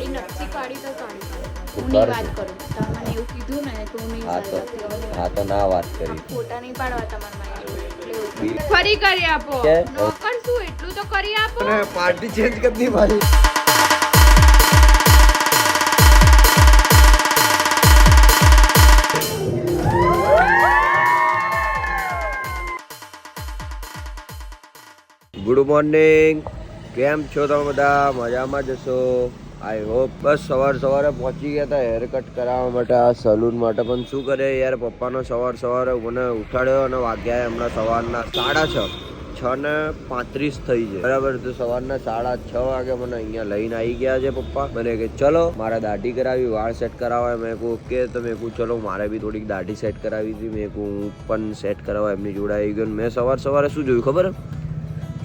કાઢી નથી કાઢી તો કાઢી કાઢી હું વાત કરું. તમે એવું કીધું ને તો હું હા તો સારી લાગતી હવે. હા તો ના વાત કરી. ફોટા નહીં પાડવા તમારા મારી એટલે એવું. બિલ- ફરી કરી આપો. નોકર શું એટલું તો કરી આપો. પાર્ટી ચેન્જ કરતી ભાઈ ગુડ મોર્નિંગ. કેમ છો તમે બધા? મજામાં જશો આઈ હોપ બસ સવાર સવારે પહોંચી ગયા હતા હેર કટ કરાવવા માટે આ સલૂન માટે. પણ શું કરે યાર, પપ્પાનો સવાર સવારે મને ઉઠાડ્યો અને વાગ્યા હમણાં સવારના સાડા છ છ ને પાંત્રીસ થઈ છે. બરાબર, તો સવારના સાડા છ વાગે મને અહીંયા લઈને આવી ગયા છે પપ્પા. મને કે, ચલો, મારે દાઢી કરાવી, વાળ સેટ કરાવવા. મેં કહું, ઓકે. તો મેં કહું, ચલો, મારે બી થોડીક દાઢી સેટ કરાવી હતી. મેં કહું પણ સેટ કરાવવા એમની જોડે આવી ગયો. મેં સવાર સવારે શું જોયું ખબર?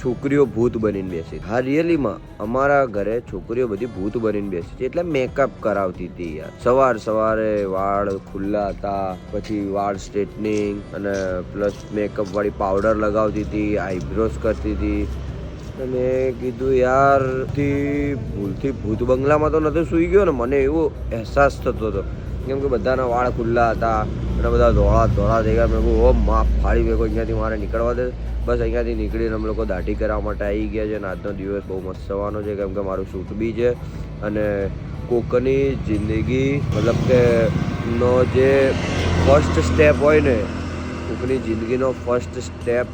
છોકરીઓ ભૂત બનીને બેસી. હા રિયલીમાં અમારા ઘરે છોકરીઓ બધી ભૂત બનીને બેસી છે. એટલે મેકઅપ કરાવતી હતી યાર. સવાર સવારે વાળ ખુલ્લા હતા, પછી વાળ સ્ટ્રેટનિંગ અને પ્લસ મેકઅપ વાળી પાવડર લગાવતી હતી આઈબ્રોઝ કરતી હતી. અને કીધું, યારથી ભૂલથી ભૂત બંગલામાં તો નહોતો સૂઈ ગયો ને? મને એવો અહેસાસ થતો હતો. કેમ કે બધાના વાળ ખુલ્લા હતા અને બધા ધોળા ધોળા થઈ ગયા. મેં કહું ઓ માપ ફાળી ભેગો, અહીંયાથી મારે નીકળવા દે. બસ અહીંયાથી નીકળીને અમે લોકો દાઢી કરવા માટે આવી ગયા છે અને આજનો દિવસ બહુ મસ્ત થવાનો છે, કેમ કે મારું શૂટ બી છે. અને કોકની જિંદગી, મતલબ કે નો જે ફર્સ્ટ સ્ટેપ હોય ને, કોકની જિંદગીનો ફર્સ્ટ સ્ટેપ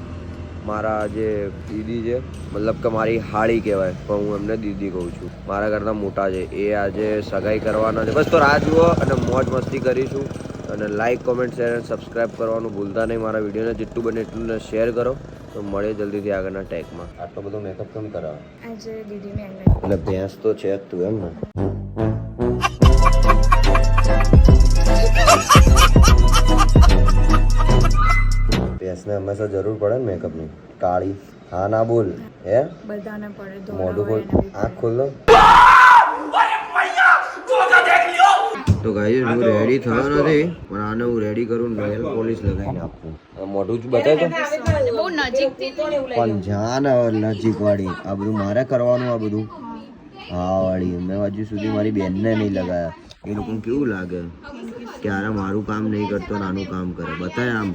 મારા જે દીદી છે, મતલબ કે મારી હાળી કહેવાય, પણ હું એમને દીદી કહું છું. મારા કરતાં મોટા છે, એ આજે સગાઈ કરવાના છે. બસ તો રાહ જુઓ અને મોજ મસ્તી કરીશું. અને લાઈક કોમેન્ટ શેર અને સબસ્ક્રાઈબ કરવાનું ભૂલતા નહીં. મારા વિડીયોને જેટલું બને એટલું શેર કરો. તો મળે જલ્દીથી આગળના ટેગમાં આટલો બધો મેકઅપ કેમ કરાવે? આજે એટલે ભેંસ તો છે જ તું એમ ને? ભેંસને હંમેશા જરૂર પડે ને મેકઅપની કાળી હા ના બોલ હે? બધાને પડે મોઢું ખોલ આંખ ખોલ દો તો ગાઈ હું રેડી થયો નથી પણ આને હું રેડી કરું નેલ પોલિશ લગાવીને આપું. મોઢું જ બતાવજો બહુ નજીકથી પણ જાન નજીક વાળી આ બધું મારે કરવાનું આ બધું. હા વાળી મેં હજુ સુધી મારી બેનને નહીં લગાયા. એ લોકોને કેવું લાગે કે આરે મારું કામ નહીં કરતો નાનું કામ કરે? બતાય આમ.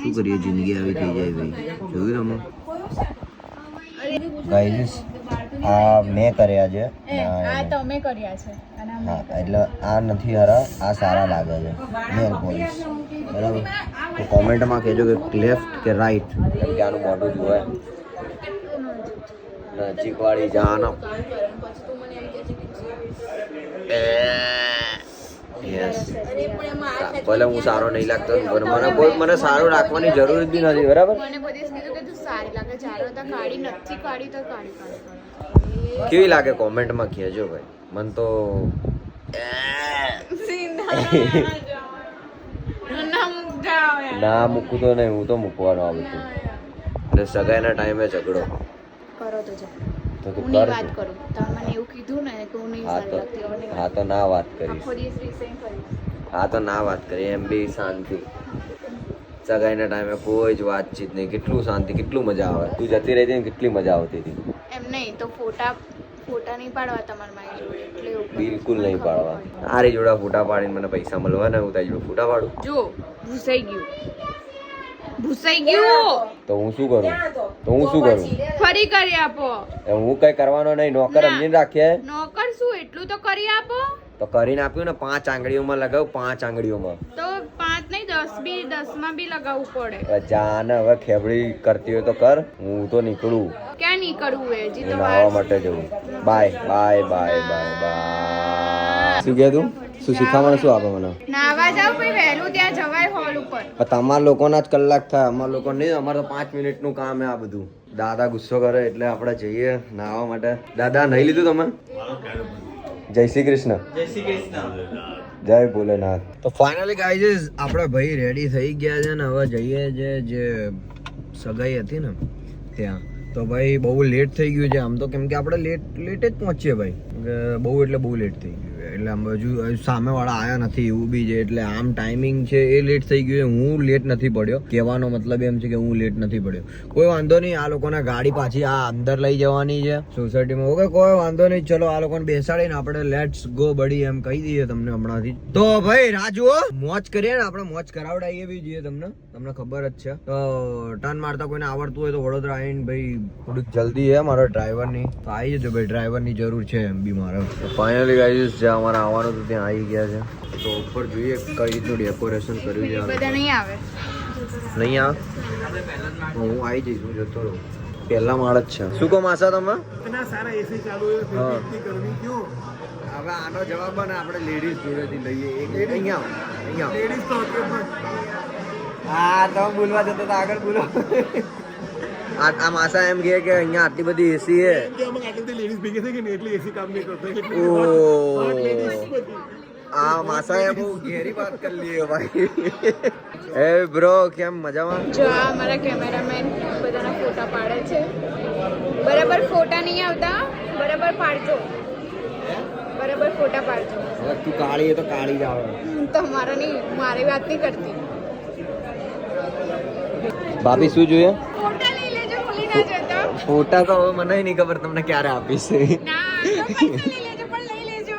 શું કરીએ જિંદગી આવી થઈ જાય ભાઈ. જોયું તમે? ગાઈસ આ મેં કર્યા છે. આ તમે કર્યા છે. હા એટલે આ નથી હરા આ સારા લાગે છે. મેલ પોલીસ બરાબર? તો કોમેન્ટમાં કહેજો કે લેફ્ટ કે રાઈટ કેમ કે આનું મોઢું જોવે નજીક વાળી જાન. યસ ભલે હું સારો નહીં લાગતો મને કોઈ મને સારું રાખવાની જરૂર જ બી નથી બરાબર? મને બધી કીધું કે તું સારી લાગે જારો તો કાઢી નથી કાઢી તો કાઢી કાઢી. કેવી લાગે કોમેન્ટમાં કહેજો ભાઈ? મન તો ના મૂકું તો નહીં હું તો મૂકવાનો આવું છું. એટલે સગાઈના ટાઈમે ઝઘડો. કરો તો જા. તો તું કર વાત કરું. તમે મને એવું કીધું ને કે હું નહીં હા સારી તો લાગતી હા તો ના વાત કરું. કરીશ. હા તો ના વાત કરી એમ બી શાંતિ. સગાઈના ટાઈમે કોઈ જ વાતચીત નહીં. કેટલું શાંતિ કેટલું મજા આવે. તું જતી રહી હતી ને કેટલી મજા આવતી હતી. નહીં તો ફોટા ફોટા નહીં પાડવા તમારા મારી જોડે એટલે બિલકુલ નહીં પાડવા. પડી. તારી જોડે ફોટા પાડીને મને પૈસા મળવાના હું તારી જોડે ફોટા પાડું. જો ભૂસાઈ ગયું. ભૂસાઈ ગયું. તો હું શું કરું? તો હું શું કરું? ફરી કરી આપો. હું કઈ કરવાનો નહીં નોકર. સમજીને રાખીએ નોકર શું એટલું તો કરી આપો. તો કરીને આપ્યું ને પાંચ આંગળીઓમાં લગાવ પાંચ આંગળીઓમાં. તો પાંચ નહીં દસ બી દસમાં બી લગાવવું પડે. જાને હવે ખેબડી કરતી હોય તો કર હું તો નીકળું. ક્યાં નીકળવું એ? જી તો માટે જવું. Bye bye bye bye bye. શું કહેતું શું શીખવાનું શું આપે મને? નાવા જાવ પછી વહેલું ત્યાં જવાય હોલ ઉપર. તમારા લોકોના જ કલાક થાય અમારા લોકો નહીં અમારે તો પાંચ મિનિટનું કામ હે આ બધું. દાદા ગુસ્સો કરે એટલે આપણે જઈએ નાહવા માટે. દાદા નહીં લીધું તમે? જય શ્રી કૃષ્ણ. જય શ્રી કૃષ્ણ. જય ભોલેનાથ. તો ફાઇનલી ગાઈઝ આપણે ભાઈ રેડી થઈ ગયા છે ને હવે જઈએ છે જે સગાઈ હતી ને ત્યાં. તો ભાઈ બહુ લેટ થઈ ગયું છે. આમ તો કેમ કે આપણે લેટ લેટ જ પહોંચીએ ભાઈ. બહુ એટલે બહુ લેટ થઈ ગયું. એટલે આમ હજુ સામેવાળા આયા નથી, એવું બી છે. એટલે આમ ટાઈમિંગ છે એ લેટ થઈ ગયું હું લેટ નથી પડ્યો. કહેવાનો મતલબ એમ છે કે હું લેટ નથી પડ્યો. કોઈ વાંધો નહીં, આ લોકોને ગાડી પાછી આ અંદર લઈ જવાની છે સોસાયટીમાં ઓકે, કોઈ વાંધો નહીં, ચલો આ લોકોને બેસાડીને આપણે લેટ્સ ગો બડી એમ કહી દઈએ તમને હમણાંથી. તો ભાઈ, રાજુ મોજ કરીએ ને, આપણે મોજ કરાવડાવીએ બી જઈએ તમને. તમને ખબર જ છે. તો ટર્ન મારતા કોઈને આવડતું હોય તો વડોદરા આવીને ભાઈ થોડુંક જલ્દી છે મારા ડ્રાઈવરની તો આવી જજો ભાઈ ડ્રાઈવરની જરૂર છે એમ બી મારે. ફાઇનલી ગાઈઝ જ્યાં અમારે આવવાનું તો ત્યાં આવી ગયા છે. તો ઉપર જોઈએ કઈ રીતનું ડેકોરેશન કર્યું છે બધા નહીં આવે. હું આવી જઈશ હું જતો રહું. પહેલા માળ જ છે. શું કહો માસા તમે? સારા એસી ચાલુ જવાબ ને આપણે લેડીઝ લઈએ. એક અહીંયા અહીંયા હા તમે બોલવા આ માસા એમ કહે કે અહીંયા આટલી બધી એસી છે. ભેગી થઈ ગઈ ને એટલે એસી કામ નહીં કરતો. આ માસા એ બહુ ઘેરી વાત કરી લી ભાઈ. એ બ્રો કેમ મજામાં? જો આ મારા કેમેરામેન બધાના ફોટા પાડે છે. બરાબર ફોટા નહીં આવતા બરાબર પાડજો. બરાબર ફોટા પાડજો. તું કાળી તો કાળી જ આવે. તમારા નહીં મારી વાત નહીં કરતી. ભાભી શું જોઈએ? ફોટા લઈ લેજો ભૂલી ના ફોટા તો હવે મને નહીં ખબર તમને ક્યારે આપીશ ના તો પૈસા લઈ લેજો પણ લઈ લેજો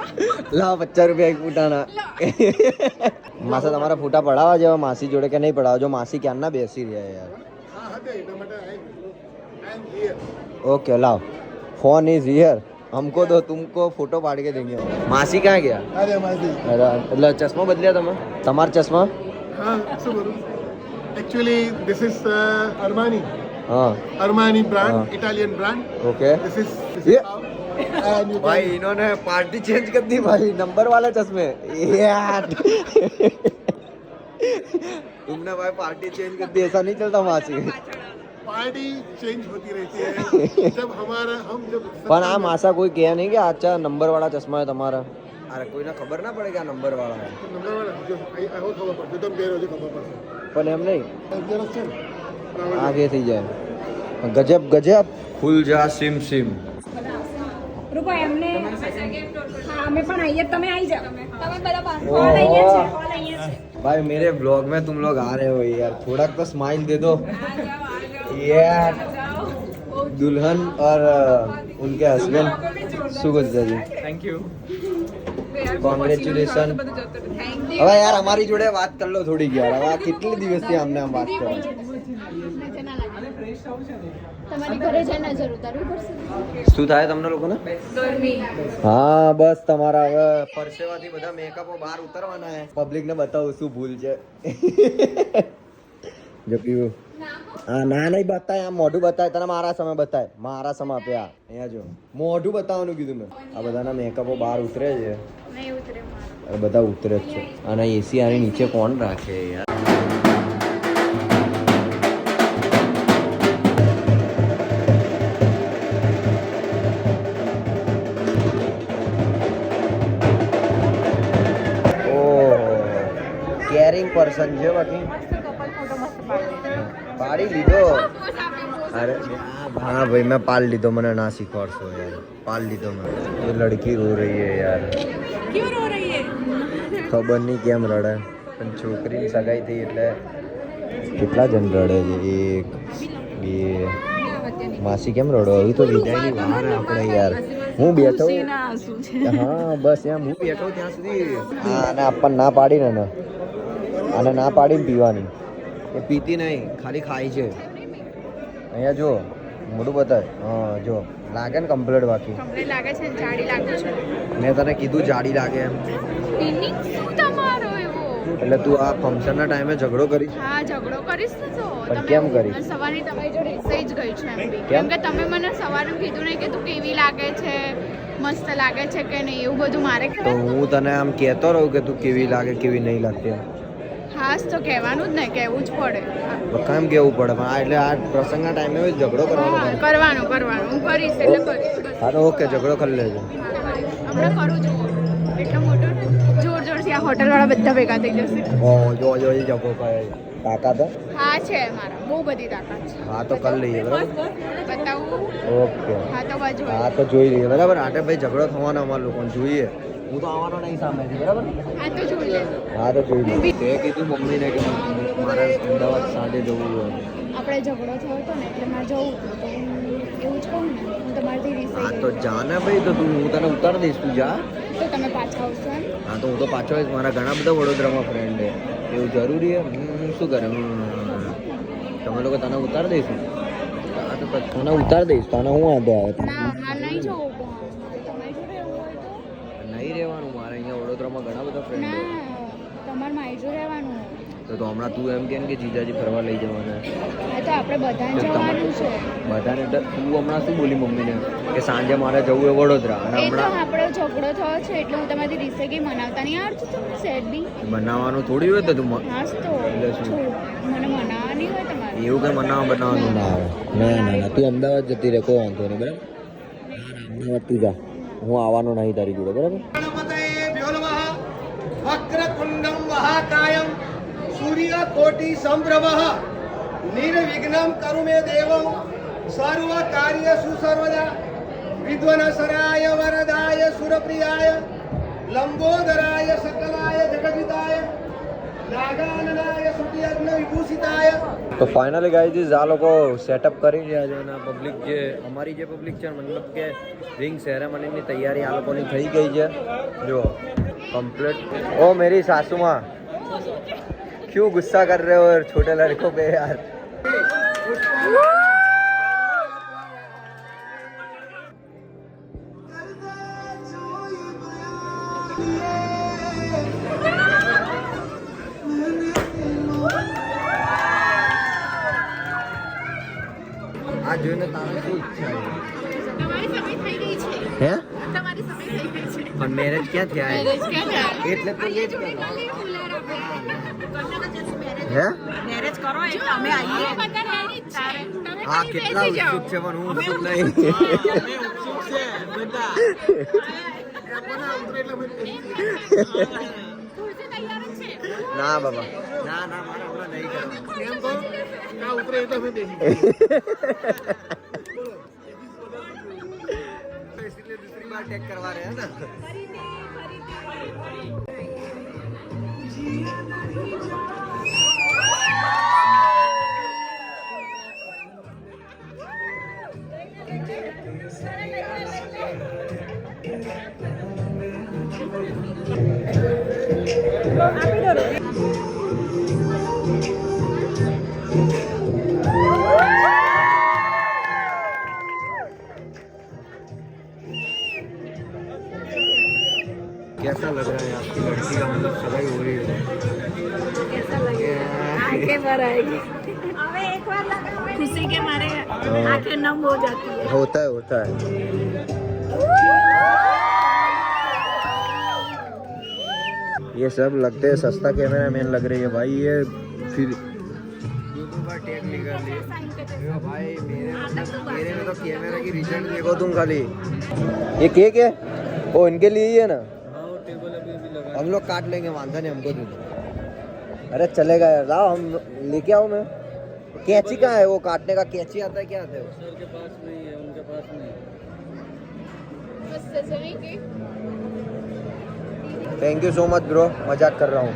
લાવ પચાસ રૂપિયા એક ફૂટાના માસા તમારા ફોટા પડાવવા જેવા માસી જોડે કે નહીં પડાવવા જો માસી ક્યારના બેસી રહ્યા યાર હા હા તે એટલા માટે I I am here. Okay लाओ फोन इज हियर हमको दो तुमको फोटो पाड़ के देंगे मासी कहाँ गया અરે માસી અરે, એટલે ચશ્મા બદલ્યા તમે તમારા ચશ્મા હા શું બોલું એકચ્યુઅલી ધીસ ઇઝ અરમાની हाँ અરમાની બ્રાન્ડ हाँ. Italian brand okay this is ये? and you भाई can इन्होंने पार्टी चेंज कर दी भाई नंबर वाले चश्मे यार तुमने भाई पार्टी चेंज कर दी ऐसा नहीं चलता मासी पार्टी चेंज होती रहती है जब हमारा हम जब પણ આ માસા કોઈ કહે નહીં કે આચા નંબર વાળા ચશ્મા है તમારા અરે કોઈને ખબર ના પડે કે આ નંબર વાળા है નંબર વાળા જો આ આવો ખબર પડશે તમે પહેરો છો ખબર પડશે પણ એમ નહીં અગિયારસ છે ને બરાબર. આગે થઈ જાય ગજબ ગજબ ખુલ જા સિમ સિમ રૂપા એમને હા અમે પણ આવીએ તમે આવી જાઓ તમે બધા ओह। હોલ અહીંયા છે હોલ અહીંયા છે भाई मेरे ब्लॉग में तुम लोग आ रहे हो यार थोड़ा तो स्माइल दे दो यार दुल्हन और अ, उनके husband Sugandha ji thank you congratulation હવે યાર અમારી જોડે વાત કરી લો થોડીક યાર હવે આ કેટલી દિવસથી અમને આમ વાત કરો નજર ના લાગે તમારી ઘરે જઈને નજર ઉતારવી પડશે. શું થાય તમને લોકોને? હા બસ તમારા હવે પરસેવાથી બધા મેકઅપો બહાર ઉતરવાના છે. પબ્લિક ને બતાવું શું ભૂલ છે. જો પીવું. હા ના નહીં બતાય આમ મોઢું બતાય તને મારા સમય બતાય. મારા સમય આપ્યા અહીંયા જો. મોઢું બતાવવાનું કીધું મેં. આ બધાના મેકઅપો બહાર ઉતરે છે. બધા ઉતરે જ છે. અને એસી આની નીચે કોણ રાખે યાર? પાડી લીધો. અરે હા ભાઈ મેં પાલ લીધો મને ના શીખવાડશો યાર. પાલ લીધો મને. એ લડકી રો રહી હે યાર. ક્યું રો રહી હે? ખબર નહીં કેમ રડે. પણ છોકરીની સગાઈ થઈ એટલે કેટલા જણ રડે છે? એક બે. માસી કેમ રડો? હવે તો વિદાયની વાર આપણે યાર. હું બેઠો હા બસ એમ. હું બેઠો ત્યાં સુધી. હા અને આપણને ના પાડીને અને ના પાડીને પીવાની. એ પીતી નહીં ખાલી ખાય છે. અહીંયા જો મોટું બતાય હા જો લાગે ને કમ્પ્લેટ બાકી. લાગે છે જાડી લાગુ છે. મેં તને કીધું જાડી લાગે એમ. ફિલિંગ શું તમારો એવો? એટલે તું આ ફંક્શનના ટાઈમે ઝઘડો કરીશ? હા ઝઘડો કરીશ ને તો. પણ કેમ કરી? સવારે તમારી જોડે સહી જ ગઈ છે એમ? કેમ? કે તમે મને સવારે કીધું નહીં કે તું કેવી લાગે છે મસ્ત લાગે છે કે નહીં એવું બધું મારે તો હું તને આમ કહેતો રહું કે તું કેવી લાગે કેવી નહીં લાગતી હાસ તો કહેવાનું જ ને કહેવું જ પડે. કેમ કેવું પડે? પણ આ એટલે આ પ્રસંગના ટાઈમે ઝઘડો કરવાનો કરવાનો કરવાનો. હું કરીશ એટલે કરીશ હા તો ઓકે ઝઘડો કરી લેજો. હમણાં કરું છું. એટલો મોટો જોર જોરથી આ હોટલ વાળા બધા ભેગા થઈ જશે. ઓ જો જો એ ઝઘડો કરે તાકાત હા છે મારા. બહુ બધી તાકાત છે. હા તો કરી લઈએ બરાબર? બતાવું. ઓકે. હા તો બાજુ હા તો જોઈ લઈએ બરાબર? આટે ભાઈ ઝઘડો થવાનો અમારા લોકોને જોઈએ. હું તો આવવાનો નહીં સામેથી બરાબર હા તો જોઈ લે. તો કીધું મમ્મીને કે મારે અમદાવાદ સાંજે જવું હોય. આપણે ઝઘડો થયો હતો ને એટલે મારે જવું હતું. એવું જ કહું ને હું તમારાથી હા તો જાને ભાઈ તો તું હું તને ઉતાર દઈશ તું જા. તો તમે પાછા આવશો હા તો હું તો પાછો આવીશ. મારા ઘણા બધા વડોદરામાં ફ્રેન્ડ છે. એવું જરૂરી છે? હું શું કરે. તમે લોકો તને ઉતાર દઈશું? તને ઉતાર દઈશ. તને હું વાંધો આવે? ના નહીં જવું પણ મારે તમારી જોડે રહેવું હોય તો નહીં રહેવાનું? મારે અહીંયા વડોદરામાં ઘણા બધા ફ્રેન્ડ છે ના તમારે મારી જોડે રહેવાનું તો તો હમણાં તું એમ કેમ કે જીજાજી ફરવા લઈ જવાના? હા તો આપણે બધાને જવાનું છે. બધાને તો તું હમણાં શું બોલી મમ્મીને? કે સાંજે મારે જવું એ વડોદરા. અને હમણાં આપણો ઝઘડો થયો છે એટલે હું તમારી રીસે કે મનાવતા નહીં. આવડતું તમને સેટ બી? બનાવવાનું થોડી હોય તો તું હાસ તો. એટલે શું? મને મનાવવાની હોય તમારે. એવું કંઈ મનાવવા બનાવવાનું ના આવે ના ના. ના તું અમદાવાદ જતી રહે કોઈ વાંધો નહીં બરાબર? અમદાવાદ તું જા. હું આવવાનો નહીં તારી જોડે, બરાબર? વક્રકુંડમ મહાકાયમ સૂર્યકોટિ સંભ્રમઃ નિર્વિઘ્નમ કરું મે દેવ સર્વ કાર્ય સુસર્વદા વિદ્વનસરાય વરદાય સુરપ્રિયાય લંબોદરાય સકલાય વિભૂષિતાય તો ફાઇનલી ગાઈઝ આ લોકો સેટઅપ કરી રહ્યા છે અને પબ્લિક જે, અમારી જે પબ્લિક છે, મતલબ કે રિંગ સેરેમનીની તૈયારી આ લોકોની થઈ ગઈ છે. જો કમ્પ્લીટ ઓ, મેરી સાસુમાં. ક્યું ગુસ્સા કર રહે હો, છોટે લડકો પે યાર? પણ મેરેજ ક્યાં થયા? હે? એટલે તો એ જ. હે? મેરેજ કરો એટલે અમે આવીએ. ખાલી કેટલા ઉત્સુક છે પણ હું ઉત્સુક નહીં. જ છે. ના બાબા. ના ના મારા હમણાં નહીં કરવાનું. ના ઉતરે એટલે અમે બાર ટેક કરવા રહે ને? ફરી ફરી ये सब लगते हैं सस्ता कैमरा मैन लग रही है भाई ये फिर देखो तुम खाली ये केक है इनके लिए ही है ना? हम लोग काट लेंगे मानसा नहीं हमको अरे चलेगा यार लाओ हम लेके आओ मैं। कैची कहाँ है वो? काटने का कैची आता है क्या आता है सर के पास नहीं है उनके पास नहीं बस thank you so much bro मज़ाक कर रहा हूँ।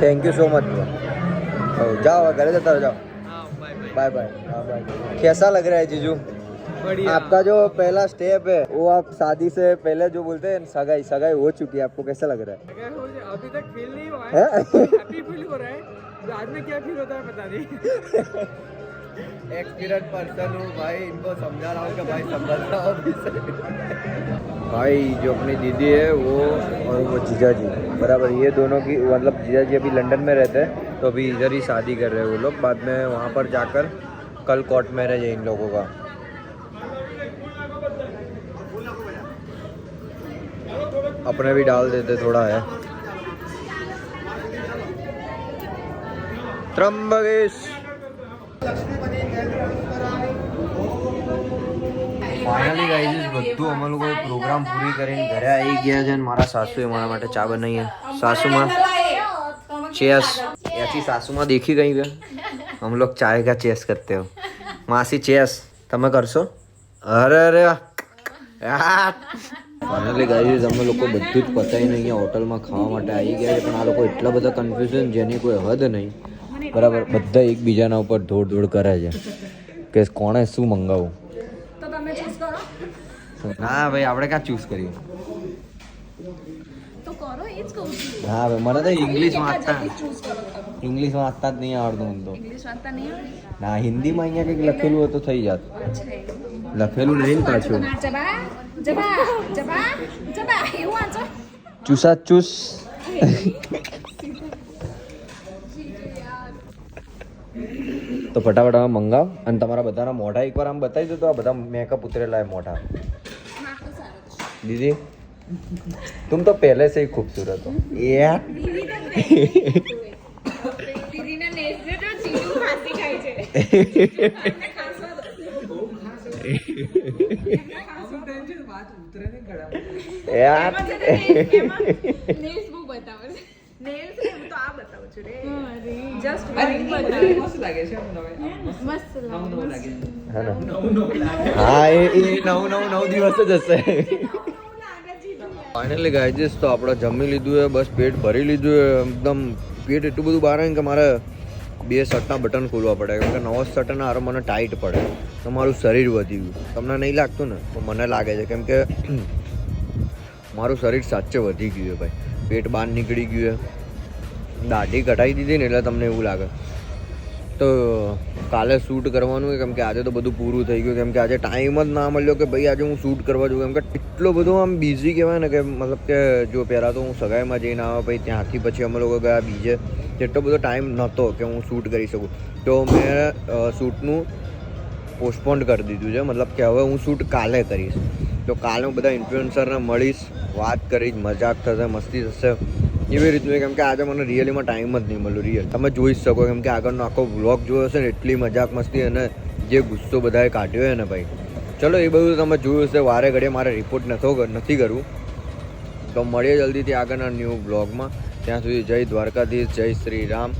थैंक यू सो मच जाओ घरे जाता जाओ। हाँ, बाय बाय कैसा लग रहा है जीजू? आपका जो पहला स्टेप है वो आप शादी से पहले जो बोलते हैं सगाई सगाई हो चुकी है आपको कैसा लग रहा है? अभी तक फील नहीं हुआ है। हैं? हैप्पी फील हो रहा है। बाद में क्या फील होता है पता नहीं। एक्सपीरियंस पर्सन हूँ भाई इनको समझा रहा हूँ कि भाई समझ रहा हूँ भाई जो अपनी दीदी है वो और वो जीजा जी बराबर ये दोनों की मतलब जीजा जी अभी लंदन में रहते हैं तो अभी इधर ही शादी कर रहे हैं वो लोग। बाद में वहाँ पर जाकर कल कोर्ट मैरिज है इन लोगों का अपने भी डाल देते थोड़ा है त्र्यंबकेश લક્ષ્મીપતિ કેન્દ્ર નમસ્કારામી ફાઇનલી ગાઈઝ બધું અમે લોકોએ પ્રોગ્રામ પૂરી કરીને ઘરે આવી ગયા છે અને મારા સાસુએ મારા માટે ચા બનાવી છે. સાસુમાં ચેસ ऐसी સાસુમાં દેખી ગઈ है हम लोग चाय का चेस करते हो માસી ચેસ તમે કરશો અરે અરે ફાઇનલી ગાઈઝ અમે લોકો બધું જ પતાવીને અહીંયા હોટલમાં ખાવા માટે આવી ગયા છે પણ આ લોકો એટલા બધા કન્ફ્યુઝન જેની કોઈ હદ નહીં બરાબર બધા એકબીજાના ઉપર દોડ દોડ કરે છે કે કોણે શું મંગાવું તો તમે ચૂઝ કરો ના ભાઈ આપણે ક્યાં ચૂઝ કરીએ તો કરો એ જ કહું છું હા ભાઈ મને તો ઇંગ્લિશ કેટલા વાંચતા ઇંગ્લિશ વાંચતા જ નહીં આવડતું મને તો. ના હિન્દીમાં અહીંયા કંઈક લખેલું હોય તો થઈ જાત. લખેલું નહીં પાછું. ચૂસા ચૂસ. તો ફટાફટ અમે મંગાવ અને તમારા બધાના મોઢા એકવાર આમ બતાવી દો તો આ બધા મેકઅપ ઉતરેલા મોઢા. દીદી તુમ તો પહેલે સે ખૂબસૂરત હો. યાર નેલ્સ હું, એ નવ નવ નવ દિવસ જ હશે. ફાઇનલી ગાયજીસ તો આપણે જમી લીધું છે, બસ પેટ ભરી લીધું છે, એકદમ પેટ એટલું બધું બહાર કે મારે બે શર્ટના બટન ખોલવા પડે. કેમ કે નવો શર્ટ ને હારો મને ટાઈટ પડે. તો મારું શરીર વધી ગયું તમને નહીં લાગતું ને? તો મને લાગે છે. કેમ કે મારું શરીર સાચે વધી ગયું છે ભાઈ. પેટ બહાર નીકળી ગયું છે. દાઢી કઢાઈ દીધી ને એટલે તમને એવું લાગે. તો કાલે શૂટ કરવાનું કેમ કે આજે તો બધું પૂરું થઈ ગયું કેમ કે આજે ટાઈમ જ ના મળ્યો કે ભાઈ આજે હું શૂટ કરવા જઉં. કેમ કે એટલો બધો આમ બિઝી કહેવાય ને કે મતલબ કે જો પહેલાં તો હું સગાઈમાં જઈને આવ્યો પછી ત્યાંથી પછી અમે લોકો ગયા બીજે. એટલો બધો ટાઈમ નહોતો કે હું શૂટ કરી શકું. તો મેં શૂટનું પોસ્ટપોન્ડ કરી દીધું છે. મતલબ કે હવે હું શૂટ કાલે કરીશ. તો કાલે હું બધા ઇન્ફ્લુઅન્સરને મળીશ, વાત કરીશ, મજાક થશે, મસ્તી થશે. એવી રીતનું કેમ કે આજે મને રિયલીમાં ટાઈમ જ નહીં મળ્યો રિયલ તમે જોઈ જ શકો કેમ કે આગળનો આખો વ્લોગ જોયો હશે ને એટલી મજાક મસ્તી અને જે ગુસ્સો બધાએ કાઢ્યો છે ને ભાઈ ચલો એ બધું તમે જોયું હશે વારે ઘડીએ મારે રિપોર્ટ નતો નથી કરવું તો મળીએ જલ્દીથી આગળના ન્યૂ બ્લોગમાં ત્યાં સુધી જય દ્વારકાધીશ જય શ્રી રામ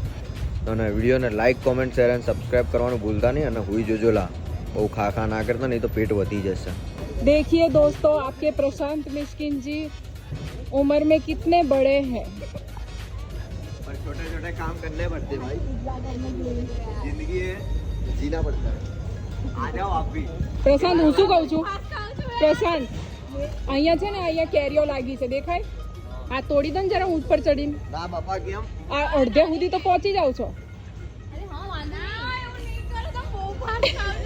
અને વિડીયોને લાઇક કોમેન્ટ શેર અને સબસ્ક્રાઈબ કરવાનું ભૂલતા નહીં અને હુઈ જોજો લા બહુ ખા ખા ના કરતા નહીં તો પેટ વધી જશે देखिए दोस्तों आपके प्रशांत मिश्किन जी उम्र में कितने बड़े हैं पर छोटे छोटे काम करने पड़ते भाई जिंदगी है जीना पड़ता है आ जाओ आप भी પ્રશાંત હું શું કહું છું પ્રશાંત અહીંયા છે ને અહીંયા કેરીઓ લાગી છે દેખાય આ તોડી દો ને જરા ઊંટ પર ચડીને ના બાપા કેમ આ અડધે સુધી તો પહોંચી જાવ છો અરે હા વાંધો નહીં